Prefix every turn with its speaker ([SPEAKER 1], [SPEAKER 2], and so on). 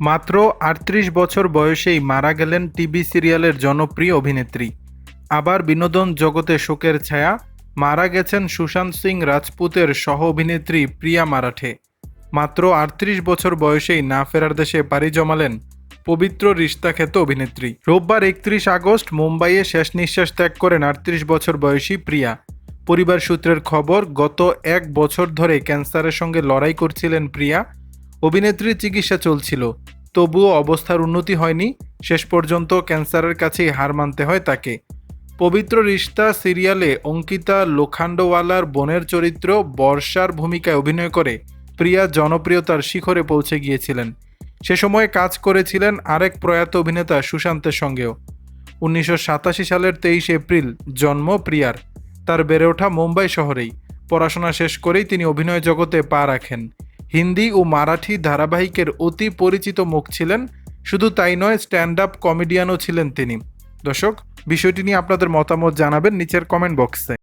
[SPEAKER 1] মাত্র আটত্রিশ বছর বয়সেই মারা গেলেন টিভি সিরিয়ালের জনপ্রিয় অভিনেত্রী। আবার বিনোদন জগতে শোকের ছায়া, মারা গেছেন সুশান্ত সিং রাজপুতের সহ অভিনেত্রী প্রিয়া মারাঠে। মাত্র আটত্রিশ বছর বয়সেই না ফেরার দেশে পাড়ি জমালেন পবিত্র খ্যাত অভিনেত্রী। রোববার একত্রিশ আগস্ট মুম্বাইয়ে শেষ নিঃশ্বাস ত্যাগ করেন আটত্রিশ বছর বয়সী প্রিয়া। পরিবার সূত্রের খবর, গত এক বছর ধরে ক্যান্সারের সঙ্গে লড়াই করছিলেন প্রিয়া। অভিনেত্রীর চিকিৎসা চলছিল। তবুও অবস্থার উন্নতি হয়নি। শেষ পর্যন্ত ক্যান্সারের কাছেই হার মানতে হয় তাকে। পবিত্র রিশতা সিরিয়ালে অঙ্কিতা লোখান্ডওয়ালার বোনের চরিত্র বর্ষার ভূমিকায় অভিনয় করে প্রিয়া জনপ্রিয়তার শিখরে পৌঁছে গিয়েছিলেন। সে সময় কাজ করেছিলেন আরেক প্রয়াত অভিনেতা সুশান্তের সঙ্গেও। উনিশশো সাতাশি সালের তেইশ এপ্রিল জন্ম প্রিয়ার। তার বেড়ে ওঠা মুম্বাই শহরেই। পড়াশোনা শেষ করেই তিনি অভিনয় জগতে পা রাখেন। হিন্দি ও মারাঠি ধারাবাহিকের অতি পরিচিত মুখ ছিলেন, শুধু তাই নয় স্ট্যান্ড আপ কমেডিয়ানও ছিলেন তিনি। দর্শক, বিষয়টি নিয়ে আপনাদের মতামত জানাবেন নিচের কমেন্ট বক্সে।